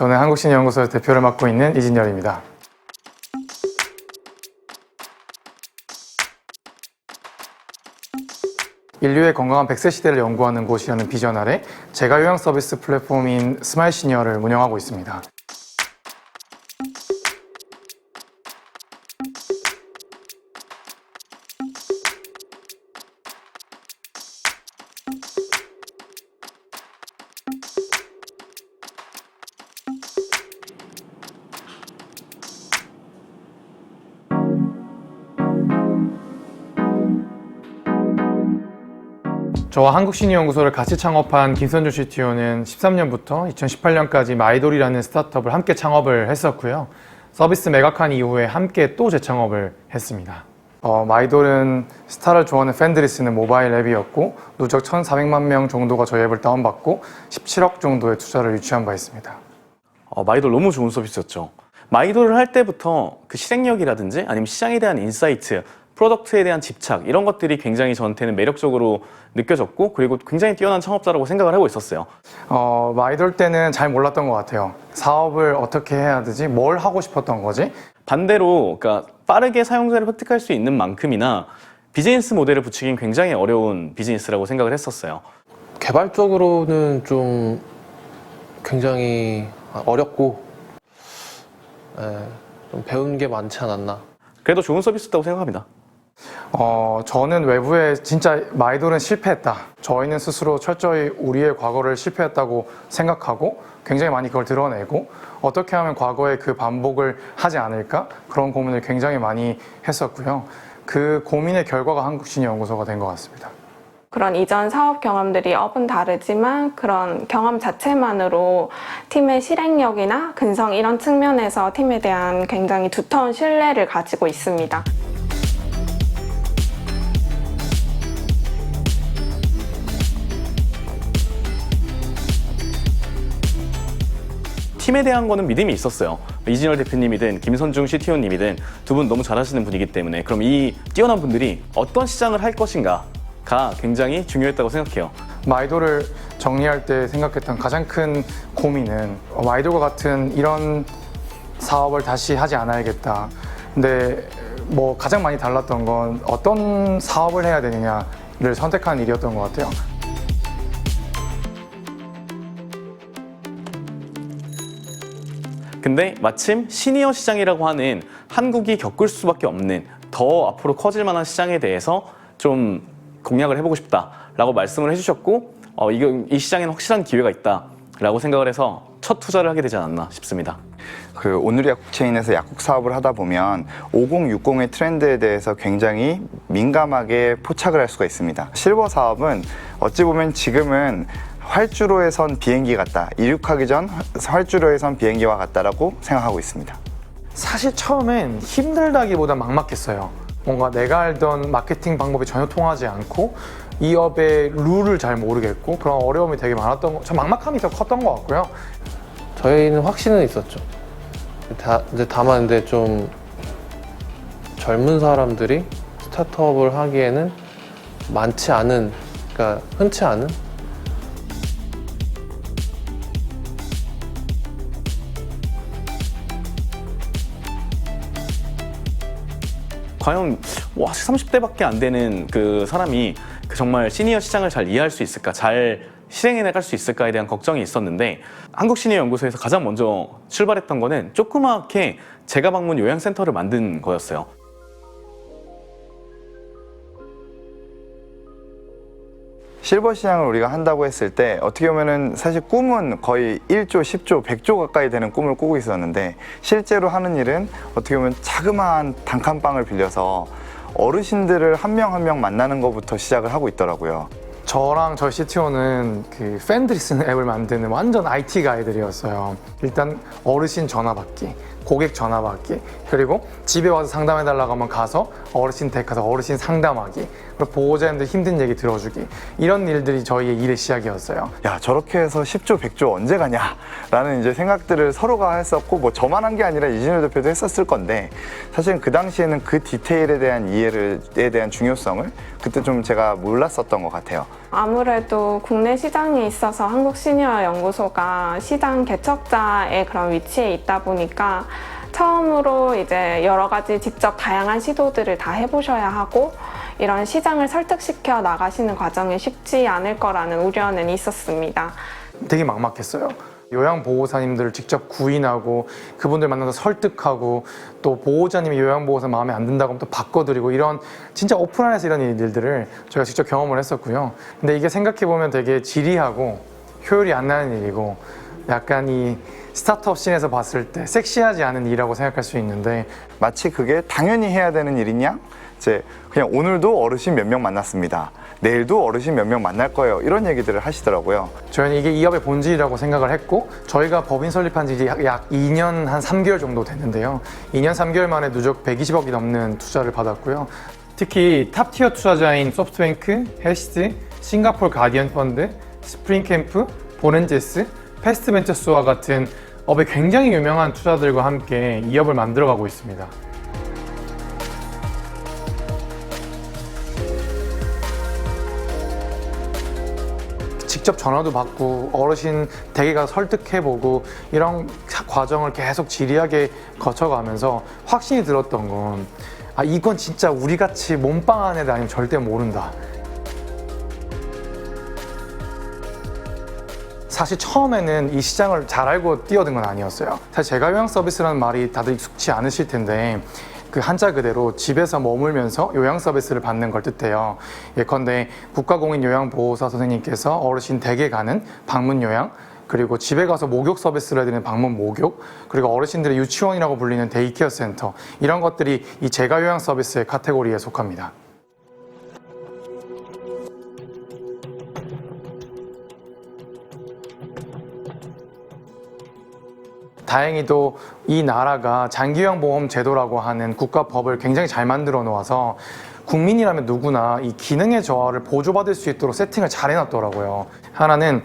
저는 한국신연구소 대표를 맡고 있는 이진열입니다. 인류의 건강한 100세 시대를 연구하는 곳이라는 비전 아래 제가 요양 서비스 플랫폼인 스마일 시니어를 운영하고 있습니다. 저와 한국신의연구소를 같이 창업한 김선주 CTO는 13년부터 2018년까지 마이돌이라는 스타트업을 함께 창업을 했었고요. 서비스 매각한 이후에 함께 또 재창업을 했습니다. 어, 마이돌은 스타를 좋아하는 팬들이 쓰는 모바일 앱이었고 누적 1,400만 명 정도가 저희 앱을 다운받고 17억 정도의 투자를 유치한 바 있습니다. 어, 마이돌 너무 좋은 서비스였죠. 마이돌을 할 때부터 그 실행력이라든지 아니면 시장에 대한 인사이트, 프로덕트에 대한 집착 이런 것들이 굉장히 저한테는 매력적으로 느껴졌고 그리고 굉장히 뛰어난 창업자라고 생각을 하고 있었어요. 어, 마이돌 때는 잘 몰랐던 것 같아요. 사업을 어떻게 해야 되지? 뭘 하고 싶었던 거지? 반대로 그러니까 빠르게 사용자를 획득할 수 있는 만큼이나 비즈니스 모델을 붙이긴 굉장히 어려운 비즈니스라고 생각을 했었어요. 개발적으로는 좀 굉장히 어렵고 예, 좀 배운 게 많지 않았나. 그래도 좋은 서비스였다고 생각합니다. 어, 저는 외부에 진짜 마이돌은 실패했다. 저희는 스스로 철저히 우리의 과거를 실패했다고 생각하고 굉장히 많이 그걸 드러내고 어떻게 하면 과거에 그 반복을 하지 않을까? 그런 고민을 굉장히 많이 했었고요. 그 고민의 결과가 한국신연구소가 된 것 같습니다. 그런 이전 사업 경험들이 업은 다르지만 그런 경험 자체만으로 팀의 실행력이나 근성 이런 측면에서 팀에 대한 굉장히 두터운 신뢰를 가지고 있습니다. 팀에 대한 거는 믿음이 있었어요. 이진열 대표님이든 김선중 CTO님이든 두 분 너무 잘하시는 분이기 때문에 그럼 이 뛰어난 분들이 어떤 시장을 할 것인가가 굉장히 중요했다고 생각해요. 마이돌을 정리할 때 생각했던 가장 큰 고민은 어, 마이돌과 같은 이런 사업을 다시 하지 않아야겠다. 근데 뭐 가장 많이 달랐던 건 어떤 사업을 해야 되느냐를 선택하는 일이었던 것 같아요. 근데 마침 시니어 시장이라고 하는 한국이 겪을 수밖에 없는 더 앞으로 커질 만한 시장에 대해서 좀 공략을 해보고 싶다라고 말씀을 해주셨고 어, 이거, 이 시장에는 확실한 기회가 있다라고 생각을 해서 첫 투자를 하게 되지 않았나 싶습니다. 그 오늘의 약국 체인에서 약국 사업을 하다 보면 5060의 트렌드에 대해서 굉장히 민감하게 포착을 할 수가 있습니다. 실버 사업은 어찌 보면 지금은 활주로에 선 비행기 같다. 이륙하기 전 활주로에 선 비행기와 같다라고 생각하고 있습니다. 사실 처음엔 힘들다기보다 막막했어요. 뭔가 내가 알던 마케팅 방법이 전혀 통하지 않고 이 업의 룰을 잘 모르겠고 그런 어려움이 되게 많았던 거, 저 막막함이 더 컸던 것 같고요. 저희는 확신은 있었죠. 다, 이제 다만 근데 좀 젊은 사람들이 스타트업을 하기에는 많지 않은, 그러니까 흔치 않은 과연 와 30대밖에 안 되는 그 사람이 그 정말 시니어 시장을 잘 이해할 수 있을까, 잘 실행해 나갈 수 있을까에 대한 걱정이 있었는데 한국 시니어 연구소에서 가장 먼저 출발했던 거는 조그맣게 제가 방문 요양센터를 만든 거였어요. 실버 시장을 우리가 한다고 했을 때 어떻게 보면은 사실 꿈은 거의 1조, 10조, 100조 가까이 되는 꿈을 꾸고 있었는데 실제로 하는 일은 어떻게 보면 자그마한 단칸방을 빌려서 어르신들을 한 명 한 명 만나는 것부터 시작을 하고 있더라고요. 저랑 저희 CTO는 그 팬들이 쓰는 앱을 만드는 완전 IT 가이들이었어요. 일단 어르신 전화 받기, 고객 전화 받기, 그리고 집에 와서 상담해 달라고 하면 가서 어르신 댁 가서 어르신 상담하기, 그리고 보호자님들 힘든 얘기 들어주기 이런 일들이 저희의 일의 시작이었어요. 야 저렇게 해서 10조, 100조 언제 가냐라는 이제 생각들을 서로가 했었고 뭐 저만 한 게 아니라 이진우 대표도 했었을 건데 사실은 그 당시에는 그 디테일에 대한 이해를에 대한 중요성을 그때 좀 제가 몰랐었던 것 같아요. 아무래도 국내 시장에 있어서 한국 시니어 연구소가 시장 개척자의 그런 위치에 있다 보니까 처음으로 이제 여러 가지 직접 다양한 시도들을 다 해보셔야 하고 이런 시장을 설득시켜 나가시는 과정이 쉽지 않을 거라는 우려는 있었습니다. 되게 막막했어요. 요양보호사님들을 직접 구인하고 그분들 만나서 설득하고 또 보호자님이 요양보호사 마음에 안 든다고 하면 또 바꿔드리고 이런 진짜 오픈 안에서 이런 일들을 저희가 직접 경험을 했었고요. 근데 이게 생각해보면 되게 지리하고 효율이 안 나는 일이고 약간 이 스타트업 씬에서 봤을 때 섹시하지 않은 일이라고 생각할 수 있는데 마치 그게 당연히 해야 되는 일이냐? 이제 그냥 오늘도 어르신 몇 명 만났습니다. 내일도 어르신 몇 명 만날 거예요. 이런 얘기들을 하시더라고요. 저희는 이게 이 업의 본질이라고 생각을 했고 저희가 법인 설립한 지 약, 약 2년 한 3개월 정도 됐는데요. 2년 3개월 만에 누적 120억이 넘는 투자를 받았고요. 특히 탑티어 투자자인 소프트뱅크, 헬스트, 싱가폴 가디언 펀드, 스프링캠프, 보렌제스, 패스트벤처스와 같은 업의 굉장히 유명한 투자들과 함께 이 업을 만들어가고 있습니다. 직접 전화도 받고 어르신 댁에 가서 설득해보고 이런 과정을 계속 지리하게 거쳐가면서 확신이 들었던 건 아, 이건 진짜 우리같이 몸빵 한 애들 아니면 절대 모른다. 사실 처음에는 이 시장을 잘 알고 뛰어든 건 아니었어요. 사실 제가 요양 서비스라는 말이 다들 익숙치 않으실 텐데 그 한자 그대로 집에서 머물면서 요양 서비스를 받는 걸 뜻해요. 예컨대 국가공인 요양보호사 선생님께서 어르신 댁에 가는 방문 요양, 그리고 집에 가서 목욕 서비스를 해드리는 방문 목욕, 그리고 어르신들의 유치원이라고 불리는 데이케어 센터 이런 것들이 이 제가 요양 서비스의 카테고리에 속합니다. 다행히도 이 나라가 장기요양보험 제도라고 하는 국가법을 굉장히 잘 만들어 놓아서 국민이라면 누구나 이 기능의 저하를 보조받을 수 있도록 세팅을 잘 해놨더라고요. 하나는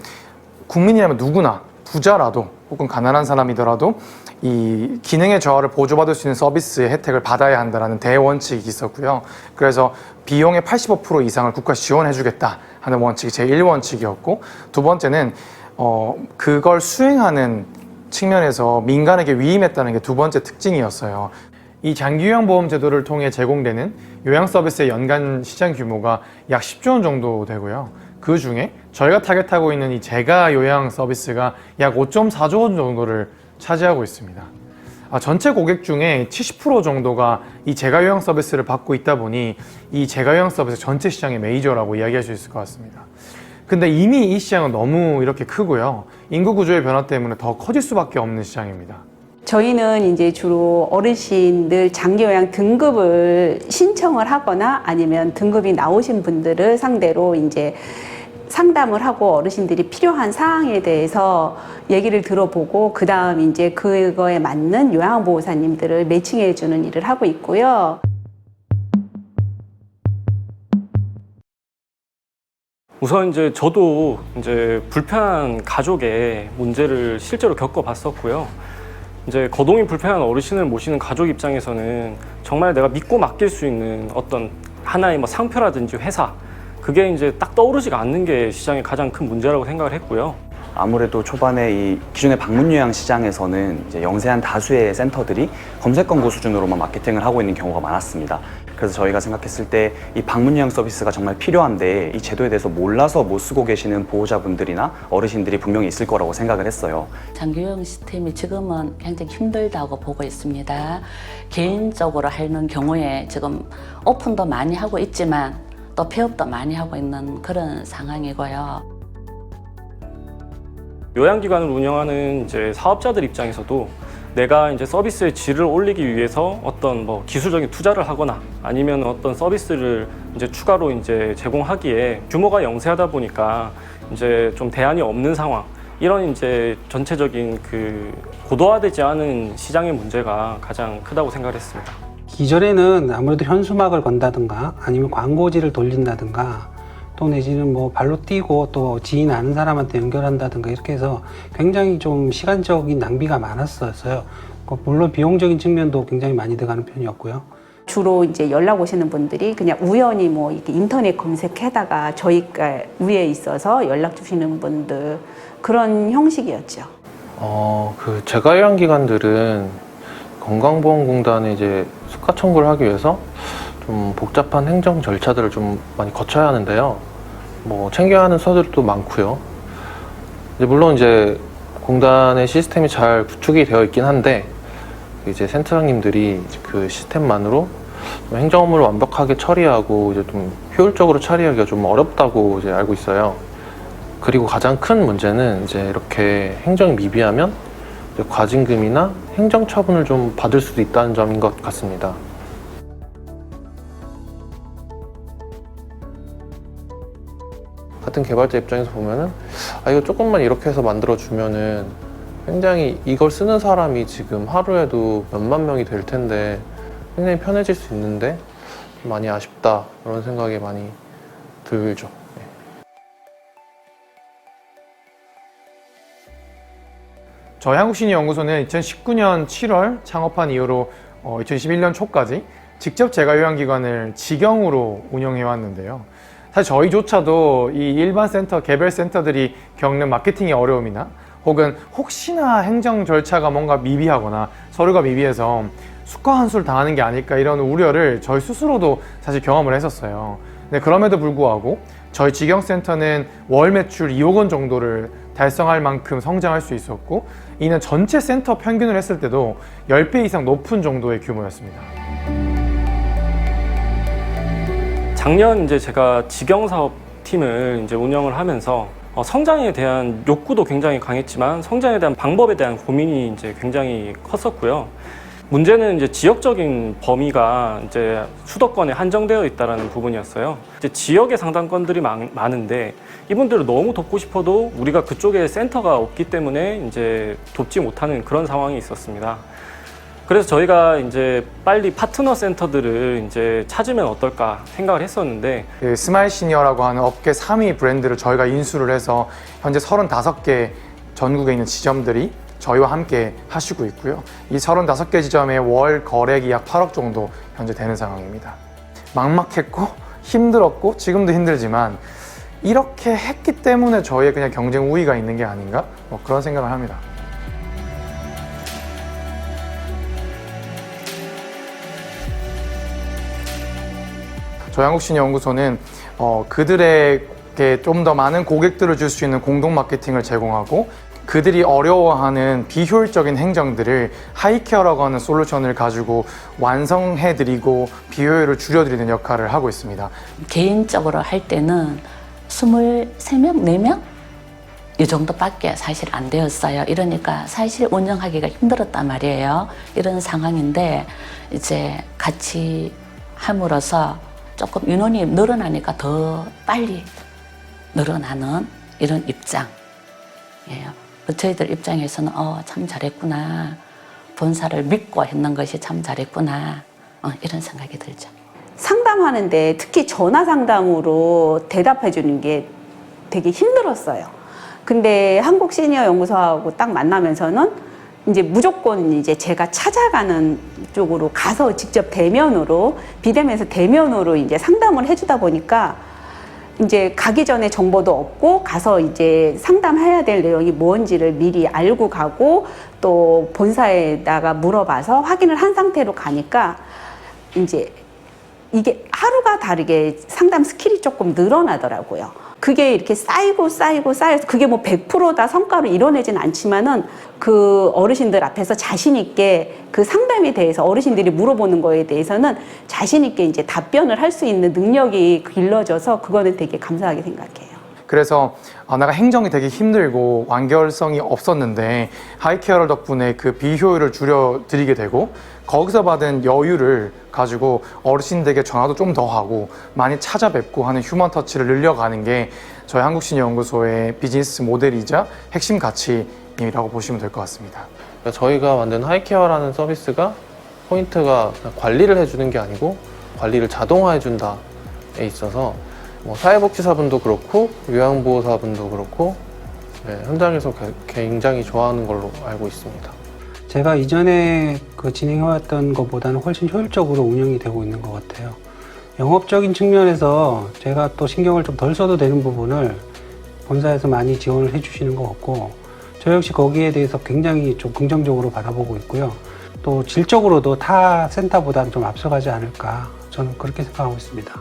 국민이라면 누구나 부자라도 혹은 가난한 사람이더라도 이 기능의 저하를 보조받을 수 있는 서비스의 혜택을 받아야 한다는 대원칙이 있었고요. 그래서 비용의 85% 이상을 국가 지원해주겠다 하는 원칙이 제 1원칙이었고 두 번째는 어, 그걸 수행하는 측면에서 민간에게 위임했다는 게 두 번째 특징이었어요. 이 장기요양 보험 제도를 통해 제공되는 요양 서비스의 연간 시장 규모가 약 10조 원 정도 되고요. 그 중에 저희가 타겟하고 있는 이 제가 요양 서비스가 약 5.4조 원 정도를 차지하고 있습니다. 아, 전체 고객 중에 70% 정도가 이 제가 요양 서비스를 받고 있다 보니 이 제가 요양 서비스 전체 시장의 메이저라고 이야기할 수 있을 것 같습니다. 근데 이미 이 시장은 너무 이렇게 크고요. 인구 구조의 변화 때문에 더 커질 수밖에 없는 시장입니다. 저희는 이제 주로 어르신들 장기요양 등급을 신청을 하거나 아니면 등급이 나오신 분들을 상대로 이제 상담을 하고 어르신들이 필요한 사항에 대해서 얘기를 들어보고 그 다음 이제 그거에 맞는 요양보호사님들을 매칭해 주는 일을 하고 있고요. 우선 이제 저도 이제 불편한 가족의 문제를 실제로 겪어봤었고요. 이제 거동이 불편한 어르신을 모시는 가족 입장에서는 정말 내가 믿고 맡길 수 있는 어떤 하나의 뭐 상표라든지 회사 그게 이제 딱 떠오르지가 않는 게 시장의 가장 큰 문제라고 생각을 했고요. 아무래도 초반에 이 기존의 방문 요양 시장에서는 이제 영세한 다수의 센터들이 검색 광고 수준으로만 마케팅을 하고 있는 경우가 많았습니다. 그래서 저희가 생각했을 때 이 방문 요양 서비스가 정말 필요한데 이 제도에 대해서 몰라서 못 쓰고 계시는 보호자분들이나 어르신들이 분명히 있을 거라고 생각을 했어요. 장기 요양 시스템이 지금은 굉장히 힘들다고 보고 있습니다. 개인적으로 하는 경우에 지금 오픈도 많이 하고 있지만 또 폐업도 많이 하고 있는 그런 상황이고요. 요양기관을 운영하는 이제 사업자들 입장에서도 내가 이제 서비스의 질을 올리기 위해서 어떤 뭐 기술적인 투자를 하거나 아니면 어떤 서비스를 이제 추가로 이제 제공하기에 규모가 영세하다 보니까 이제 좀 대안이 없는 상황 이런 이제 전체적인 그 고도화되지 않은 시장의 문제가 가장 크다고 생각을 했습니다. 기존에는 아무래도 현수막을 건다든가 아니면 광고지를 돌린다든가 또 내지는 뭐 발로 뛰고 또 지인 아는 사람한테 연결한다든가 이렇게 해서 굉장히 좀 시간적인 낭비가 많았었어요. 그 물론 비용적인 측면도 굉장히 많이 들어가는 편이었고요. 주로 이제 연락 오시는 분들이 그냥 우연히 뭐 이렇게 인터넷 검색해다가 저희가 위에 있어서 연락 주시는 분들 그런 형식이었죠. 어, 그 재가요양 기관들은 건강보험공단에 이제 수가 청구를 하기 위해서 좀 복잡한 행정 절차들을 좀 많이 거쳐야 하는데요. 뭐 챙겨야 하는 서들도 많고요. 이제 물론 이제 공단의 시스템이 잘 구축이 되어 있긴 한데 이제 센터장님들이 그 시스템만으로 좀 행정 업무를 완벽하게 처리하고 이제 좀 효율적으로 처리하기가 좀 어렵다고 이제 알고 있어요. 그리고 가장 큰 문제는 이제 이렇게 행정이 미비하면 과징금이나 행정 처분을 좀 받을 수도 있다는 점인 것 같습니다. 같은 개발자 입장에서 보면은 아 이거 조금만 이렇게 해서 만들어 주면은 굉장히 이걸 쓰는 사람이 지금 하루에도 몇만 명이 될 텐데 굉장히 편해질 수 있는데 좀 많이 아쉽다 그런 생각이 많이 들죠. 네. 저희 한국신의연구소는 2019년 7월 창업한 이후로 어, 2021년 초까지 직접 재가요양기관을 직영으로 운영해 왔는데요. 사실 저희조차도 이 일반 센터, 개별 센터들이 겪는 마케팅의 어려움이나 혹은 혹시나 행정 절차가 뭔가 미비하거나 서류가 미비해서 수가 한 수를 당하는 게 아닐까 이런 우려를 저희 스스로도 사실 경험을 했었어요. 근데 그럼에도 불구하고 저희 직영센터는 월 매출 2억 원 정도를 달성할 만큼 성장할 수 있었고 이는 전체 센터 평균을 했을 때도 10배 이상 높은 정도의 규모였습니다. 작년 이제 제가 직영 사업 팀을 이제 운영을 하면서 어, 성장에 대한 욕구도 굉장히 강했지만 성장에 대한 방법에 대한 고민이 이제 굉장히 컸었고요. 문제는 이제 지역적인 범위가 이제 수도권에 한정되어 있다라는 부분이었어요. 이제 지역의 상담건들이 많, 많은데 이분들을 너무 돕고 싶어도 우리가 그쪽에 센터가 없기 때문에 이제 돕지 못하는 그런 상황이 있었습니다. 그래서 저희가 이제 빨리 파트너 센터들을 이제 찾으면 어떨까 생각을 했었는데 그 스마일 시니어라고 하는 업계 3위 브랜드를 저희가 인수를 해서 현재 35개 전국에 있는 지점들이 저희와 함께 하시고 있고요. 이 35개 지점의 월 거래액이 약 8억 정도 현재 되는 상황입니다. 막막했고 힘들었고 지금도 힘들지만 이렇게 했기 때문에 저희의 그냥 경쟁 우위가 있는 게 아닌가 뭐 그런 생각을 합니다. 저희 한국신연구소는 어, 그들에게 좀 더 많은 고객들을 줄 수 있는 공동 마케팅을 제공하고 그들이 어려워하는 비효율적인 행정들을 하이케어라고 하는 솔루션을 가지고 완성해드리고 비효율을 줄여드리는 역할을 하고 있습니다. 개인적으로 할 때는 23명, 4명? 이 정도밖에 사실 안 되었어요. 이러니까 사실 운영하기가 힘들었단 말이에요. 이런 상황인데 이제 같이 함으로써 조금 인원이 늘어나니까 더 빨리 늘어나는 이런 입장이에요. 저희들 입장에서는 어, 참 잘했구나. 본사를 믿고 했는 것이 참 잘했구나. 어, 이런 생각이 들죠. 상담하는데 특히 전화 상담으로 대답해 주는 게 되게 힘들었어요. 근데 한국 시니어 연구소하고 딱 만나면서는 이제 무조건 이제 제가 찾아가는 쪽으로 가서 직접 대면으로 비대면에서 대면으로 이제 상담을 해주다 보니까 이제 가기 전에 정보도 없고 가서 이제 상담해야 될 내용이 뭔지를 미리 알고 가고 또 본사에다가 물어봐서 확인을 한 상태로 가니까 이제 이게 하루가 다르게 상담 스킬이 조금 늘어나더라고요. 그게 이렇게 쌓이고 쌓이고 쌓여서 그게 뭐 100%다 성과로 이뤄내진 않지만은 그 어르신들 앞에서 자신 있게 그 상담에 대해서 어르신들이 물어보는 거에 대해서는 자신 있게 이제 답변을 할 수 있는 능력이 길러져서 그거는 되게 감사하게 생각해요. 그래서 아, 내가 행정이 되게 힘들고 완결성이 없었는데 하이케어럴 덕분에 그 비효율을 줄여드리게 되고 거기서 받은 여유를 가지고 어르신들에게 전화도 좀 더 하고 많이 찾아뵙고 하는 휴먼 터치를 늘려가는 게 저희 한국신연구소의 비즈니스 모델이자 핵심 가치이라고 보시면 될 것 같습니다. 그러니까 저희가 만든 하이케어라는 서비스가 포인트가 관리를 해주는 게 아니고 관리를 자동화해 준다에 있어서 뭐 사회복지사분도 그렇고 요양보호사분도 그렇고 네, 현장에서 게- 굉장히 좋아하는 걸로 알고 있습니다. 제가 이전에 그 진행해왔던 것보다는 훨씬 효율적으로 운영이 되고 있는 것 같아요. 영업적인 측면에서 제가 또 신경을 좀 덜 써도 되는 부분을 본사에서 많이 지원을 해주시는 것 같고 저 역시 거기에 대해서 굉장히 좀 긍정적으로 바라보고 있고요. 또 질적으로도 타 센터보다는 좀 앞서가지 않을까 저는 그렇게 생각하고 있습니다.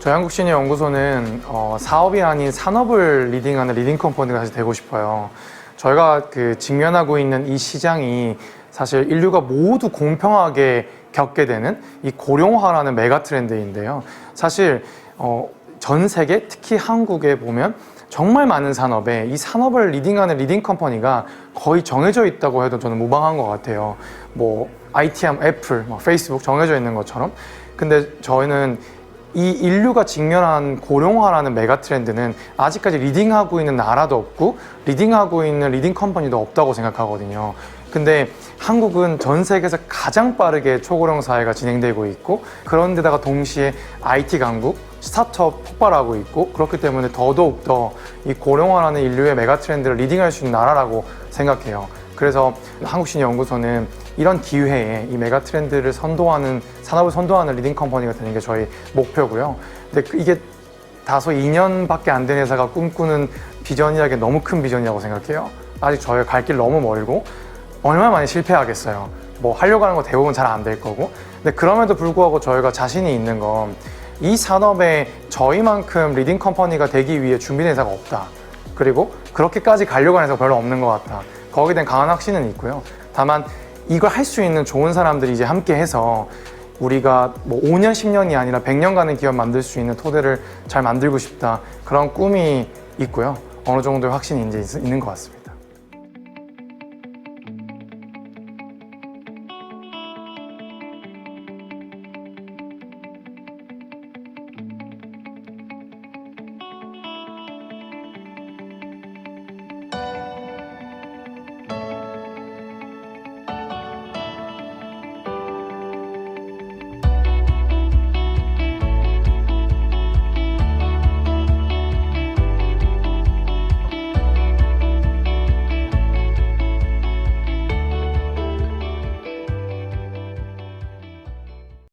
저희 한국시니어 연구소는 어, 사업이 아닌 산업을 리딩하는 리딩 컴퍼니가 되고 싶어요. 저희가 그 직면하고 있는 이 시장이 사실 인류가 모두 공평하게 겪게 되는 이 고령화라는 메가 트렌드인데요. 사실 어, 전 세계 특히 한국에 보면 정말 많은 산업에 이 산업을 리딩하는 리딩 컴퍼니가 거의 정해져 있다고 해도 저는 무방한 것 같아요. 뭐 ITM, 애플, 뭐 페이스북 정해져 있는 것처럼. 근데 저희는 이 인류가 직면한 고령화라는 메가 트렌드는 아직까지 리딩하고 있는 나라도 없고 리딩하고 있는 리딩 컴퍼니도 없다고 생각하거든요. 근데 한국은 전 세계에서 가장 빠르게 초고령 사회가 진행되고 있고 그런데다가 동시에 IT 강국, 스타트업 폭발하고 있고 그렇기 때문에 더더욱 더 이 고령화라는 인류의 메가 트렌드를 리딩할 수 있는 나라라고 생각해요. 그래서 한국신연구소는 이런 기회에 이 메가 트렌드를 선도하는 산업을 선도하는 리딩 컴퍼니가 되는 게 저희 목표고요. 근데 그 이게 다소 2년밖에 안 된 회사가 꿈꾸는 비전이라기 너무 큰 비전이라고 생각해요. 아직 저희가 갈길 너무 멀고 얼마나 많이 실패하겠어요. 뭐 하려고 하는 거 대부분 잘 안 될 거고. 근데 그럼에도 불구하고 저희가 자신이 있는 건 이 산업에 저희만큼 리딩 컴퍼니가 되기 위해 준비된 회사가 없다. 그리고 그렇게까지 가려고 하는 회사가 별로 없는 것 같다. 거기에 대한 강한 확신은 있고요. 다만 이걸 할 수 있는 좋은 사람들이 이제 함께 해서 우리가 뭐 5년, 10년이 아니라 100년 가는 기업 만들 수 있는 토대를 잘 만들고 싶다. 그런 꿈이 있고요. 어느 정도의 확신이 이제 있- 있는 것 같습니다.